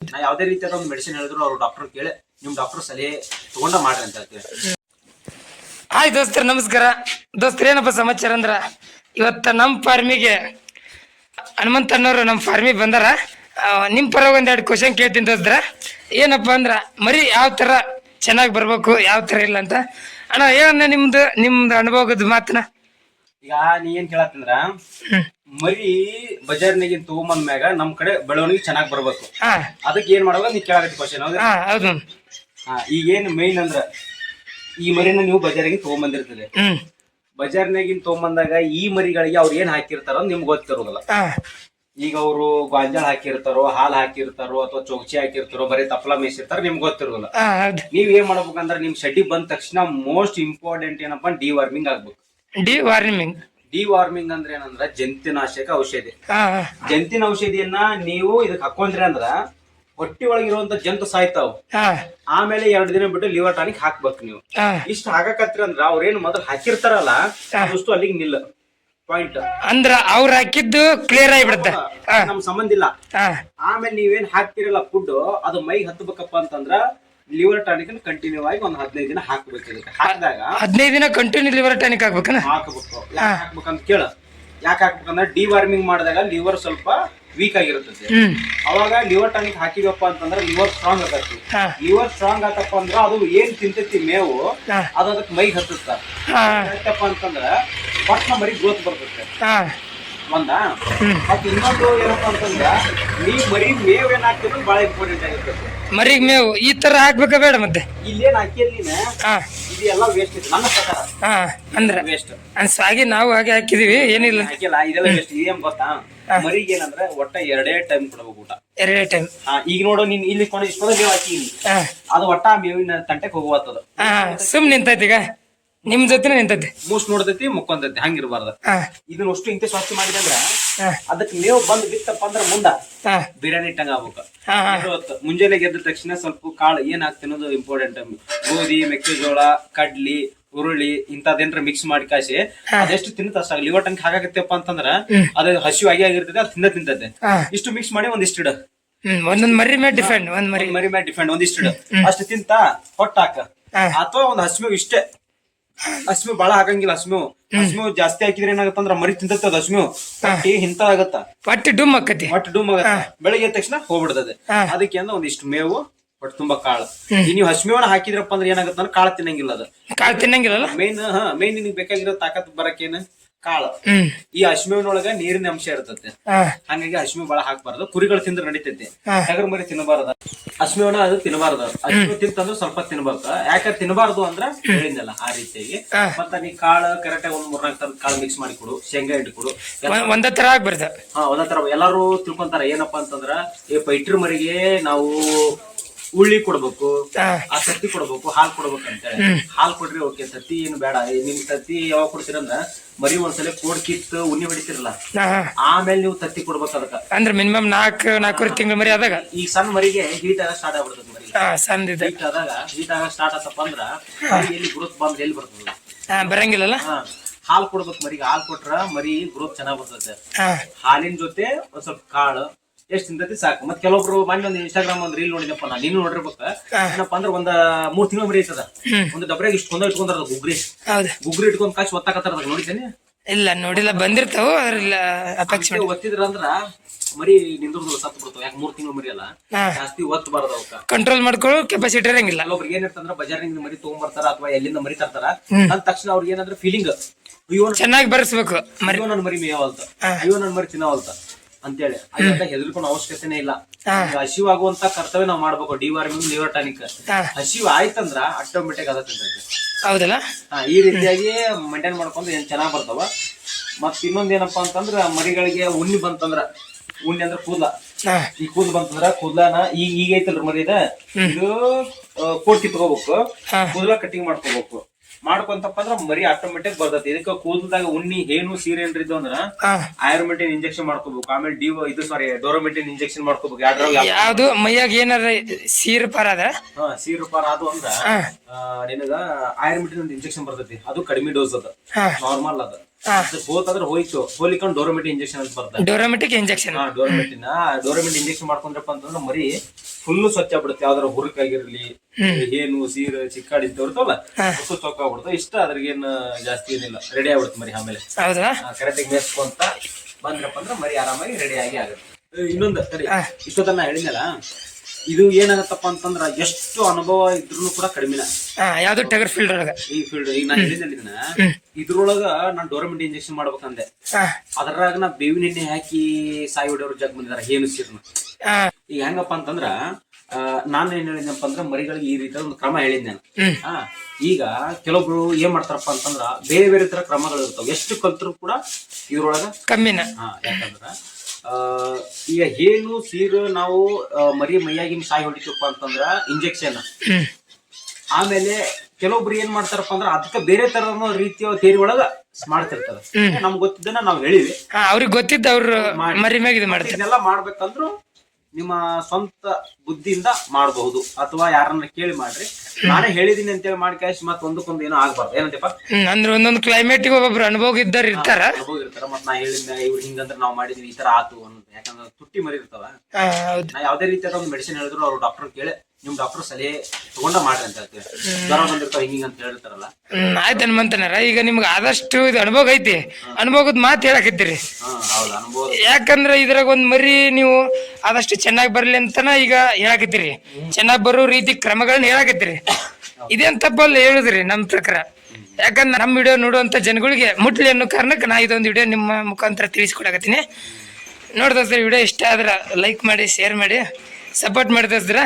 ಯಾವ್ದೇ ರೀತಿಯಾದ ಒಂದು ಮೆಡಿಸಿನ್ ಹೇಳಿದ್ರು ಅವ್ರು ಡಾಕ್ಟರ್ ಕೇಳಿ ನಿಮ್ ಡಾಕ್ಟರ್ ಸಲಹೆ ತಗೊಂಡ ಮಾಡ್ರಿ ಅಂತ ಹೇಳ್ತೀವಿ. ಹಾಯ್ ದೋಸ್ತರ ನಮಸ್ಕಾರ. ದೋಸ್ತರ ಏನಪ್ಪ ಸಮಾಚಾರ ಅಂದ್ರ ಇವತ್ತ ನಮ್ಮ ಫಾರ್ಮಿಗೆ ಹನುಮಂತಣ್ಣವ್ರು ನಮ್ಮ ಫಾರ್ಮಿಗೆ ಬಂದಾರ. ನಿಮ್ಮ ನಿಮ್ ಪರವಾಗಿ ಒಂದೆರಡು ಕ್ವಶನ್ ಕೇಳ್ತೀನಿ ದೋಸ್ತರ. ಏನಪ್ಪ ಅಂದ್ರ ಮರಿ ಯಾವ ತರ ಚೆನ್ನಾಗಿ ಬರ್ಬೇಕು ಯಾವ ತರ ಇಲ್ಲ ಅಂತ. ಅಣ್ಣ ಏನಣ್ಣ ನಿಮ್ದು ನಿಮ್ದು ಅನುಭವದ ಮಾತನ ಈಗ ನೀ ಏನ್ ಕೇಳತ್ತಂದ್ರ ಮರಿ ಬಜಾರ್ನಾಗಿನ್ ತಗೊಂಬಂದ ಮ್ಯಾಗ ನಮ್ ಕಡೆ ಬೆಳವಣಿಗೆ ಚೆನ್ನಾಗಿ ಬರ್ಬೇಕು. ಹಾ. ಅದಕ್ಕೆ ಏನ್ ಮಾಡ್ಬೇಕು? ನೀ ಕೇಳಾಕತ್ತಿ ಕ್ವಶನ್ ಹೌದಾ ಹಾ ಹೌದು. ಹಾ ಈಗ ಏನ್ ಮೇನ್ ಅಂದ್ರ ಈ ಮರಿನ ನೀವು ಬಜಾರಿಗೆ ತಗೊಂಬಂದಿರ್ತದೆ. ಹ್ಮ್. ಬಜಾರ್ನಾಗಿನ್ ತಗೊಂಬಂದಾಗ ಈ ಮರಿಗಳಿಗೆ ಅವ್ರು ಏನ್ ಹಾಕಿರ್ತಾರೋ ನಿಮ್ಗೆ ಗೊತ್ತಿರೋದಿಲ್ಲ. ಹಾ. ಈಗ ಅವರು ಗಾಂಜಾಳ ಹಾಕಿರ್ತಾರೋ ಹಾಲ್ ಹಾಕಿರ್ತಾರೋ ಅಥವಾ ಚೌಚಿ ಹಾಕಿರ್ತಾರೋ ಬರೀ ತಪ್ಪಲ ಮೇಯಿಸಿರ್ತಾರೋ ನಿಮ್ಗೆ ಗೊತ್ತಿರೋದಿಲ್ಲ. ಹಾ ಹೌದು. ನೀವ್ ಏನ್ ಮಾಡ್ಬೇಕಂದ್ರ ನಿಮ್ ಶೆಡ್ಡಿ ಬಂದ ತಕ್ಷಣ ಮೋಸ್ಟ್ ಇಂಪಾರ್ಟೆಂಟ್ ಏನಪ್ಪಾ? ಡಿ ವಾರ್ಮಿಂಗ್ ಆಗ್ಬೇಕು. ಡಿ ವಾರ್ನಿಂಗ್ ಡಿ ವಾರ್ಮಿಂಗ್ ಅಂದ್ರೆ ಏನಂದ್ರ ಜಂತಿನಾಶಕ ಔಷಧಿ. ಜಂತಿನ ಔಷಧಿಯನ್ನ ನೀವು ಇದಕ್ ಹಾಕೊಂಡ್ರಿ ಅಂದ್ರ ಹೊಟ್ಟಿ ಒಳಗಿರುವಂತ ಜಂತು ಸಾಯ್ತಾವ್. ಆಮೇಲೆ ಎರಡ್ ದಿನ ಬಿಟ್ಟು ಲಿವರ್ ಟಾನಿಕ್ ಹಾಕ್ಬೇಕು ನೀವು. ಇಷ್ಟ ಹಾಕಕತ್ರಿ ಅಂದ್ರ ಅವ್ರೇನ್ ಮೊದಲು ಹಾಕಿರ್ತಾರಲ್ಲ ಅಷ್ಟು ಅಲ್ಲಿಗೆ ನಿಲ್ಲ. ಪಾಯಿಂಟ್ ಅಂದ್ರ ಅವ್ರ ಹಾಕಿದ್ದು ಕ್ಲಿಯರ್ ಆಗಿಬಿಡುತ್ತೆ. ನಮ್ ಸಂಬಂಧ ಇಲ್ಲ. ಆಮೇಲೆ ನೀವೇನ್ ಹಾಕ್ತಿರಲ್ಲ ಫುಡ್ ಅದು ಮೈಗೆ ಹತ್ತಬೇಕಪ್ಪ ಅಂತಂದ್ರ ಲಿವರ್ ಟಾನಿಕ್ ಕಂಟಿನ್ಯೂ ಆಗಿ ಒಂದ್ ಹದಿನೈದು ದಿನ ಹಾಕ್ಬೇಕು ಇದಕ್ಕೆ. ಹಾಕಿದಾಗ ಹದಿನೈದು ದಿನ ಕಂಟಿನ್ಯೂ ಲಿವರ್ ಟಾನಿಕ್ ಹಾಕ್ಬೇಕನ ಹಾಕಬೇಕು. ಯಾಕೆ ಹಾಕ್ಬೇಕಂತ ಕೇಳ. ಯಾಕೆ ಹಾಕ್ಬೇಕಂದ್ರೆ ಡಿ ವಾರ್ಮಿಂಗ್ ಮಾಡಿದಾಗ ಲಿವರ್ ಸ್ವಲ್ಪ ವೀಕ್ ಆಗಿರುತ್ತದೆ. ಅವಾಗ ಲಿವರ್ ಟಾನಿಕ್ ಹಾಕಿದಪ್ಪ ಅಂತಂದ್ರೆ ಲಿವರ್ ಸ್ಟ್ರಾಂಗ್ ಆಗತ್ತೆ ಲಿವರ್ ಸ್ಟ್ರಾಂಗ್ ಆತಪ್ಪ ಅಂದ್ರೆ ಅದು ಏನ್ ತಿಂತೈತಿ ಮೇವು ಅದು ಅದಕ್ಕೆ ಮೈಗೆ ಹತ್ತುತ್ತ. ಅಂತಂದ್ರೆ ಪಟ್ನ ಮರಿ ಗ್ರೋತ್ ಬರ್ತೈತೆ ಒಂದ ಹ್ಮ್ ಮತ್ ಇನ್ನೊಂದು ಏನಪ್ಪಾ ಅಂತಂದ್ರ ನೀ ಮರಿ ಮೇವ್ ಏನ್ ಹಾಕ್ತಿದ್ರು ಬಹಳ ಇಂಪಾರ್ಟೆಂಟ್ ಆಗಿರ್ತೈತೆ. ಮರಿಗ್ ಮೇವು ಈ ತರ ಹಾಕ್ಬೇಕ ಬೇಡ ಮತ್ತೆ? ಇಲ್ಲೇನ್ ಹಾಕಿರ್ಲಿನ ಹಾ. ಇದು ಎಲ್ಲ ವೇಸ್ಟ್ ಐತಿ ನನ್ನ ಪ್ರಕಾರ. ಹಾ ಅಂದ್ರ? ವೇಸ್ಟ್ ಅನ್ಸಾಗಿ ನಾವು ಹಾಗೆ ಹಾಕಿದೀವಿ ಏನಿಲ್ಲ. ಹಾಕಿಲ್ಲ ಇದೆಲ್ಲ ವೇಸ್ಟ್ ಇದೇನ್ ಗೊತ್ತಾ? ಮರಿಗೆ ಏನಂದ್ರೆ ಒಟ್ಟ ಎರಡೇ ಟೈಮ್ ಕೊಡ್ಬೇಕು ಊಟ. ಎರಡೇ ಟೈಮ್ ಈಗ ನೋಡು ನೀನ್ ಇಲ್ಲಿ ಕೊಂಡು ಇಷ್ಟೊಂದು ಮೇವ್ ಹಾಕಿದೀನಿ ಅದು ಒಟ್ಟ ಮೇವಿನ ತಂಟೆಗೆ ಹೋಗುವತ್ತದ. ಸುಮ್ ನಿಂತೈತಿ ಈಗ. ನಿಮ್ ಜೊತೆ ನಿಂತೈತಿ ಮೂಸ್ ನೋಡ್ತೈತಿ ಮುಕ್ಕೊಂತೈತಿ ಹಂಗಿರ್ಬಾರ್ದ ಇದನ್ನ ಅಷ್ಟು ಇಂತೆ ಸ್ವಚ್ಛ ಮಾಡಿದೆ ಅಂದ್ರ ಹಾ. ಅದಕ್ಕೆ ನೀವು ಬಂದ್ ಬಿತ್ತಪ್ಪ ಅಂದ್ರ ಮುಂದ ಬಿರಿಯಾನಿ ಇಟ್ಟಂಗ ಆಗ್ಬೇಕು. ಮುಂಜಾನೆ ಗೆದ್ದ ತಕ್ಷಣ ಸ್ವಲ್ಪ ಕಾಳು ಏನ್ ಹಾಕ್ತೀನಿ ಅನ್ನೋದು ಇಂಪಾರ್ಟೆಂಟ್ ಗೋಧಿ ಮೆಕ್ಕೆಜೋಳ ಕಡ್ಲಿ ಹುರುಳಿ ಇಂಥದೇನ್ರ ಮಿಕ್ಸ್ ಮಾಡಿ ಕಾಸಿ ಅದೆಷ್ಟು ತಿನ್ನತ್ತ ಅಷ್ಟ ಲಿವರ್ ಟಂಕ್ ಹಾಕಾಗತ್ತಪ್ಪ ಅಂತಂದ್ರ ಅದು ಹಸಿವು ಆಗಿ ಆಗಿರ್ತದೆ ಅದು ತಿನ್ನ ತಿಂತೈತೆ ಇಷ್ಟು ಮಿಕ್ಸ್ ಮಾಡಿ ಒಂದಿಷ್ಟು ಇಡ. ಒಂದೊಂದ್ ಮರಿ ಮೇಲೆ ಡಿಫೆಂಡ್ ಒಂದ್ ಮರಿ. ಮರಿ ಮೇಲೆ ಡಿಫೆಂಡ್ ಒಂದಿಷ್ಟು ಇಡ. ಅಷ್ಟು ತಿಂತ ಹೊಟ್ಟಾಕ ಅಥವಾ ಒಂದ್ ಹಸಿವು ಇಷ್ಟೇ. ಹಸಿಮೇವು ಬಾಳ ಹಾಕಂಗಿಲ್ಲ ಹಸ್ಮು. ಹಸ್ಮು ಜಾಸ್ತಿ ಹಾಕಿದ್ರೆ ಏನಾಗತ್ತಂದ್ರ ಮರಿ ತಿಂತದ ಅದು ಹಿಂತ ಹೊಟ್ಟಿ ಹಿಂತ ಆಗತ್ತ. ಒಟ್ಟು ಡುಮ್ ಆಕತಿ. ಒಟ್ಟು ಡುಮ್ ಆಗತ್ತ. ಬೆಳಿಗ್ಗೆ ತಕ್ಷಣ ಹೋಗ್ಬಿಡ್ತದೆ. ಅದಕ್ಕೆ ಅಂದ್ರೆ ಒಂದಿಷ್ಟು ಮೇವು ಬಟ್ ತುಂಬಾ ಕಾಳು. ನೀವು ಒಣ ಹಾಕಿದ್ರಪ್ಪ ಅಂದ್ರೆ ಏನಾಗತ್ತ ಕಾಳು ತಿನ್ನಂಗಿಲ್ಲ ಅದು. ಕಾಳು ತಿನ್ನಂಗಿಲ್ಲ ಮೇನ್ ಹಾ ಮೇನ್ ನಿನಗೆ ಬೇಕಾಗಿರೋ ತಾಕತ್ ಬರಕೇನ ಕಾಳು. ಈ ಹಸಿಮೇವಿನೊಳಗ ನೀರಿನ ಅಂಶ ಇರ್ತೈತೆ. ಹಂಗಾಗಿ ಅಶ್ಮಿ ಬಾಳ ಹಾಕ್ಬಾರ್ದು. ಕುರಿಗಳು ತಿಂದ್ರೆ ನಡಿತೈತಿ. ಹೆಗರ್ ಟಗರ್ ಮರಿ ತಿನ್ನಬಾರ್ದ. ಹಸಿಮೇವನ ಅದು ತಿನ್ನಬಾರ್ದು. ಅಶ್ಮಿ ತಿಂತಂದ್ರೆ ಸ್ವಲ್ಪ ತಿನ್ಬಾರ್ದ ಯಾಕೆ ತಿನ್ನಬಾರ್ದು ಅಂದ್ರ ಹೇಳಿದ್ನಲ್ಲ ಆ ರೀತಿಯಾಗಿ. ಮತ್ತ ನೀ ಕಾಳು ಕರೆಕ್ಟ್ ಒಂದ್ ಮೂರ್ನಾಲ್ಕು ತರದ ಕಾಳು ಮಿಕ್ಸ್ ಮಾಡಿ ಕೊಡು. ಶೇಂಗಾ ಇಟ್ಕೊಡು ಕೊಡು. ಒಂದ್- ಒಂದೇ ತರ ಆಗ್ಬಾರ್ದು ಹಾ ಒಂದೇ ತರ. ಎಲ್ಲಾರು ತಿಳ್ಕೊಂತಾರ ಏನಪ್ಪಾ ಅಂತಂದ್ರ ಈ ಪೈಟ್ರ ಮರಿಗೆ ನಾವು ಉಳ್ಳಿ ಕೊಡ್ಬೇಕು ಆ. ತತ್ತಿ ಕೊಡ್ಬೇಕು ಹಾಲ್ ಕೊಡ್ಬೇಕು ಅಂತೇಳಿ ಹಾಲ್ ಕೊಡ್ರಿ ಓಕೆ ತತ್ತಿ ಏನು ಬೇಡ. ನಿಮ್ ತತ್ತಿ ಯಾವಾಗ ಕೊಡ್ತೀರಂದ್ರ ಮರಿ ಒಂದ್ಸಲ ಕೋಡ್ ಕಿತ್ತು ಉಣ್ಣಿ ಹೊಡಿತಿರಲ್ಲ? ಆಮೇಲೆ ನೀವು ತತ್ತಿ ಕೊಡ್ಬೇಕು ಅದಕ್ಕ. ಅಂದ್ರೆ ಮಿನಿಮಮ್ ನಾಲ್ಕು ನಾಲ್ಕೂವರೆ ತಿಂಗಳ ಮರಿ ಆದಾಗ? ಈ ಸಣ್ಣ ಮರಿಗೆ ಹೀಟ್ ಆಗ ಸ್ಟಾರ್ಟ್ ಆಗ್ಬಿಡ್ತದೆ ಮರಿ ಸಣ್ಣ ಹೀಟ್ ಆದಾಗ ಹೀಟ್ ಆಗ ಸ್ಟಾರ್ಟ್ ಆತಪ್ಪ ಅಂದ್ರ ಎಲ್ಲಿ ಗ್ರೋತ್ ಬಂದ್ರೆ ಎಲ್ಲಿ ಬರ್ತದ? ಬರಂಗಿಲ್ಲಲ್ಲ? ಹಾ. ಹಾಲ್ ಕೊಡ್ಬೇಕು ಮರಿಗೆ. ಹಾಲ್ ಕೊಟ್ರ ಮರಿ ಗ್ರೋತ್ ಚೆನ್ನಾಗ್ ಬರ್ತದೆ. ಹಾಲಿನ ಜೊತೆ ಒಂದ್ ಸ್ವಲ್ಪ ಕಾಳು ಎಷ್ಟ್ ತಿಂತೈತಿ ಸಾಕು. ಮತ್ತೆ ಕೆಲವೊಬ್ರು ಮೊನ್ನೆ ಒಂದು ಇನ್ಸ್ಟಾಗ್ರಾಮ್ ಒಂದು ರೀಲ್ ನೋಡಿದಪ್ಪ ನಾ ನೀನು ನೋಡಿರ್ಬೇಕ. ಏನಪ್ಪ ಅಂದ್ರೆ ಒಂದ್ ಮೂರ್ ತಿಂಗಳ ಮರಿ ಐತದ. ಒಂದು ಡಬ್ರಾಗ ಇಷ್ಟು ಕೊಂದ ಇಟ್ಕೊಂಡ್ರದ ಗುಗ್ರಿ. ಗುಗ್ರಿ ಇಟ್ಕೊಂಡ್ ಕಾಸು ಒತ್ತಾಕತ್ತಾರ ಅದಾಗ ನೋಡಿದ್ದೇನೆ? ಇಲ್ಲ ನೋಡಿಲ್ಲ ಬಂದಿರ್ತಾವ ಅದ್ರಲ್ಲ ಅಪೇಕ್ಷೆ ಒತ್ತಿದ್ರ ಅಂದ್ರ ಮರಿ ನಿಂದ್ರದು ಸತ್ತು ಬಿಡ್ತಾವ. ಯಾಕೆ ಮೂರ್ ತಿಂಗಳ ಮರಿ ಅಲ್ಲ? ಜಾಸ್ತಿ ಒತ್ತಬಾರ್ದು ಅವಕ್ಕ. ಕಂಟ್ರೋಲ್ ಮಾಡ್ಕೊಳ್ಳೋ ಕೆಪಾಸಿಟಿ ಇರಂಗಿಲ್ಲ. ಕೆಲವೊಬ್ರಿಗೆ ಏನಿರ್ತಂದ್ರ ಬಜಾರ್ನಿಂದ ಮರಿ ತಗೊಂಡ್ಬರ್ತಾರ ಅಥವಾ ಎಲ್ಲಿಂದ ಮರಿ ತರ್ತಾರ ಅಂದ ತಕ್ಷಣ ಅವ್ರಿಗೆ ಏನಂದ್ರೆ ಫೀಲಿಂಗ್ ಅಯ್ಯೋ ನನ್- ಚೆನ್ನಾಗಿ ಬರ್ಸ್ಬೇಕು ಮರಿ. ಅಯ್ಯೋ ನನ್ ಮರಿ ಮೇಯವಲ್ತ ಅಯ್ಯೋ ನನ್ ಮರಿ ತಿನ್ನವಲ್ತ ಅಂತೇಳಿ. ಹೆದರ್ಕೊಂಡು ಅವಶ್ಯಕತೆನೇ ಇಲ್ಲ. ಹಸಿವ್ ಆಗುವಂತ ಕರ್ತವ್ಯ ನಾವ್ ಮಾಡ್ಬೇಕು ಡಿ ವಾರ್ಮಿಂಗ್ ಲಿವರ್ ಟಾನಿಕ್ ಹಸಿವ್ ಆಯ್ತಂದ್ರ ಆಟೋಮೆಟಿಕ್ ಅದ ಹೌದಲ್ಲ? ಈ ರೀತಿಯಾಗಿ ಮೇಂಟೈನ್ ಮಾಡ್ಕೊಂಡು ಏನ್ ಚೆನ್ನಾಗ್ ಬರ್ತಾವ. ಮತ್ ಇನ್ನೊಂದ್ ಏನಪ್ಪಾ ಅಂತಂದ್ರ ಮರಿಗಳಿಗೆ ಉಣ್ಣಿ ಬಂತಂದ್ರ ಉಣ್ಣಿ ಅಂದ್ರ ಕೂದಲ. ಈ ಕೂದ್ಲು ಬಂತಂದ್ರ ಕೂದ್ಲಾನ ಈಗ ಈಗ ಐತಲ್ರಿ ಮರಿ ಇದ. ಕೋಟಿ ತಗೋಬೇಕು ಕೂದ್ಲ ಕಟಿಂಗ್ ಮಾಡ್ಕೋಬೇಕು. ಮಾಡ್ಕೊಂತಪ್ಪ ಅಂದ್ರ ಮರಿ ಆಟೋಮೆಟಿಕ್ ಬರ್ತೈತಿ. ಇದಕ್ಕ ಕೂದಲ್ದಾಗ ಉಣ್ಣಿ ಏನು ಸೀರೆ ಏನ್ರಿ ಇದ್ದು ಅಂದ್ರ ಆಯುರ್ಮೆಟಿನ್ ಇಂಜೆಕ್ಷನ್ ಮಾಡ್ಕೋಬೇಕು. ಆಮೇಲೆ ಡಿ ಇದು ಸಾರಿ ಡೋರೋಮೆಟಿನ್ ಇಂಜೆಕ್ಷನ್ ಮಾಡ್ಕೋಬೇಕು. ಯಾವ್ದ್ರಾಗ ಯಾವ್ದು ಮೈಯಾಗ ಏನಾರ ಸೀರ್ ಪಾರ ಅದ ಹಾ ಸೀರುಪಾರ ಅದು ಅಂದ್ರ ನಿನಗ ಆಯುರ್ಮೆಟಿನ್ ಒಂದು ಇಂಜೆಕ್ಷನ್ ಬರ್ತೈತಿ. ಅದು ಕಡಿಮೆ ಡೋಸ್ ಅದ. ನಾರ್ಮಲ್ ಅದು. ಹೋತಂದ್ರೆ ಹೋಯ್ತು. ಹೋಲಿಕೊಂಡು ಡೋರಮೆಟಿ ಇಂಜೆಕ್ಷನ್ ಅಂತ ಬರ್ತದೆ. ಡೋರಾಮೆಟಿಕ್ ಇಂಜೆಕ್ಷನ್ ಡೋರಮೆಟಿನ ಡೋರಮೆಟ್ ಇಂಜೆಕ್ಷನ್ ಮಾಡ್ಕೊಂಡ್ರಪ್ಪ ಅಂತಂದ್ರೆ ಮರಿ ಫುಲ್ ಸ್ವಚ್ಛ ಬಿಡುತ್ತೆ ಯಾವ್ದಾರ ಹುರುಕಾಗಿರ್ಲಿ ಏನು ಸೀರೆ ಚಿಕ್ಕಾಡಿ ಅಂತ ಇರ್ತಾವಲ್ಲ ಅಷ್ಟು ಚೊಕ್ಕ ಆಗ್ಬಿಡುತ್ತೆ. ಇಷ್ಟ ಅದ್ರಿಗೇನು ಜಾಸ್ತಿ ಏನಿಲ್ಲ. ರೆಡಿ ಆಗ್ಬಿಡುತ್ತೆ ಮರಿ ಆಮೇಲೆ. ಕರೆಕ್ಟಾಗಿ ಮೇಸ್ಕೊಂತ ಬಂದ್ರಪ್ಪ ಅಂದ್ರೆ ಮರಿ ಆರಾಮಾಗಿ ರೆಡಿ ಆಗಿ ಆಗುತ್ತೆ. ಇನ್ನೊಂದು ಸರಿ. ಇಷ್ಟೊತ್ತನ್ನ ಹೇಳಿದ್ನಲ್ಲ ಇದು ಏನಾಗತ್ತಪ್ಪ ಅಂತಂದ್ರ ಎಷ್ಟು ಅನುಭವ ಇದ್ರು ಕೂಡ ಕಡಿಮೆ ಯಾವ್ದು ಟಗರ್ ಫೀಲ್ಡ್ ಒಳಗ? ಈ ಫೀಲ್ಡ್ ಈಗ ನಾನು ಹೇಳಿದ್ನ ಇದ್ರೊಳಗ ನಾನು ಡೋರ್ಮೆಂಟ್ ಇಂಜೆಕ್ಷನ್ ಮಾಡ್ಬೇಕಂದೆ. ಅದ್ರಾಗ ನಾ ಬೇವಿನ ಎಣ್ಣೆ ಹಾಕಿ ಸಾಯಿ ಹೊಡೆಯವ್ರ ಜಗ್ ಬಂದಿದಾರ ಏನು ಸೀರ್ನ. ಈಗ ಹೆಂಗಪ್ಪ ಅಂತಂದ್ರ ನಾನು ಏನ್ ಹೇಳಿದ್ನಪ್ಪ ಅಂದ್ರ ಮರಿಗಳಿಗೆ ಈ ರೀತಿ ಒಂದು ಕ್ರಮ ಹೇಳಿದ್ದೆ ನಾನು. ಈಗ ಕೆಲವೊಬ್ರು ಏನ್ ಮಾಡ್ತಾರಪ್ಪ ಅಂತಂದ್ರ ಬೇರೆ ಬೇರೆ ತರ ಕ್ರಮಗಳು ಇರ್ತಾವ ಎಷ್ಟು ಕಲ್ತರು ಕೂಡ ಇದ್ರೊಳಗ ಕಮ್ಮಿನ. ಹಾ ಯಾಕಂದ್ರ ಈಗ ಏನು ಸೀರು ನಾವು ಮರಿ ಮೈಯಾಗಿನ ಸಾಯಿ ಹೊಡಿತೀವಪ್ಪ ಅಂತಂದ್ರ ಇಂಜೆಕ್ಷನ್ ಆಮೇಲೆ ಕೆಲವೊಬ್ರು ಏನ್ ಮಾಡ್ತಾರಪ್ಪ ಅಂದ್ರ ಅದಕ್ಕೆ ಬೇರೆ ತರ ರೀತಿಯ ತೇರಿ ಒಳಗ ಮಾಡ್ತಿರ್ತಾರ. ನಮ್ಗೆ ಗೊತ್ತಿದ್ದನ್ನ ನಾವ್ ಹೇಳಿವಿ. ಅವ್ರಿಗೆ ಗೊತ್ತಿದ್ದ ಅವ್ರು ಮರಿ ಇದನ್ನೆಲ್ಲ ಮಾಡ್ಬೇಕಂದ್ರು ನಿಮ್ಮ ಸ್ವಂತ ಬುದ್ಧಿಯಿಂದ ಮಾಡಬಹುದು. ಅಥವಾ ಯಾರನ್ನ ಕೇಳಿ ಮಾಡ್ರಿ. ನಾನೇ ಹೇಳಿದೀನಿ ಅಂತೇಳಿ ಮಾಡಿ ಕ್ಯಾಶ್ ಮತ್ತೆ ಒಂದಕ್ಕೊಂದು ಏನೋ ಆಗ್ಬಾರ್ದು. ಏನಂತಪ್ಪ ಹ್ಮ್ ಅಂದ್ರೆ ಒಂದೊಂದು ಕ್ಲೈಮೇಟಿಗೆ ಒಬ್ಬೊಬ್ರು ಅನುಭವ ಇದ್ದಾರೆ ಇರ್ತಾರ. ಅನುಭವ ಇರ್ತಾರ ಮತ್ ನಾ ಹೇಳಿದ್ನ ಇವ್ರು ಹಿಂಗಂದ್ರೆ ನಾವ್ ಮಾಡಿದೀವಿ ಈ ತರ ಆತು ಅನ್ನೋದು. ಯಾಕಂದ್ರೆ ತುಟ್ಟಿ ಮರಿ ಇರ್ತಾವ. ಹೌದು. ನಾ ಯಾವ್ದೇ ರೀತಿಯಾದ ಒಂದು ಮೆಡಿಸಿನ್ ಹೇಳಿದ್ರು ಅವ್ರು ಡಾಕ್ಟರ್ ಕೇಳಿ ನಿಮ್ ಡಾಕ್ಟರ್ ಸಲಹೆ ತಗೊಂಡ ಮಾಡ್ರಿ ಅಂತ ಹೇಳ್ತೀವಿ. ಜ್ವರ ಬಂದಿರ್ತಾವ ಹಿಂಗ ಅಂತ ಹೇಳಿರ್ತಾರಲ್ಲ. ಹ್ಮ್ ಆಯ್ತು ಹನುಮಂತನಾರ ಈಗ ನಿಮ್ಗೆ ಆದಷ್ಟು ಇದು ಅನುಭವ ಐತಿ. ಅನುಭವದ ಮಾತು ಹೇಳಕತ್ತೀರಿ. ಯಾಕಂದ್ರ ಇದ್ರಾಗ ಒಂದ್ ಮರಿ ನೀವು ಆದಷ್ಟು ಚೆನ್ನಾಗಿ ಬರ್ಲಿ ಅಂತನ ಈಗ ಹೇಳಕತ್ತೀರಿ. ಚೆನ್ನಾಗಿ ಬರೋ ರೀತಿ ಕ್ರಮಗಳನ್ನ ಹೇಳಕತ್ತೀರಿ. ಇದೇನ್ ತಪ್ಪಲ್ಲ ಹೇಳಿದ್ರಿ ನಮ್ ಪ್ರಕಾರ. ಯಾಕಂದ್ರೆ ನಮ್ಮ ವಿಡಿಯೋ ನೋಡುವಂತ ಜನಗಳಿಗೆ ಮುಟ್ಲಿ ಅನ್ನೋ ಕಾರಣಕ್ಕೆ ನಾ ಇದೊಂದು ವಿಡಿಯೋ ನಿಮ್ಮ ಮುಖಾಂತರ ತಿಳಿಸ್ಕೊಡಕತ್ತೀನಿ. ನೋಡ್ದಸ್ರ ವಿಡಿಯೋ ಇಷ್ಟ ಆದ್ರೆ ಲೈಕ್ ಮಾಡಿ, ಶೇರ್ ಮಾಡಿ, ಸಪೋರ್ಟ್ ಮಾಡಿದಸ್ರ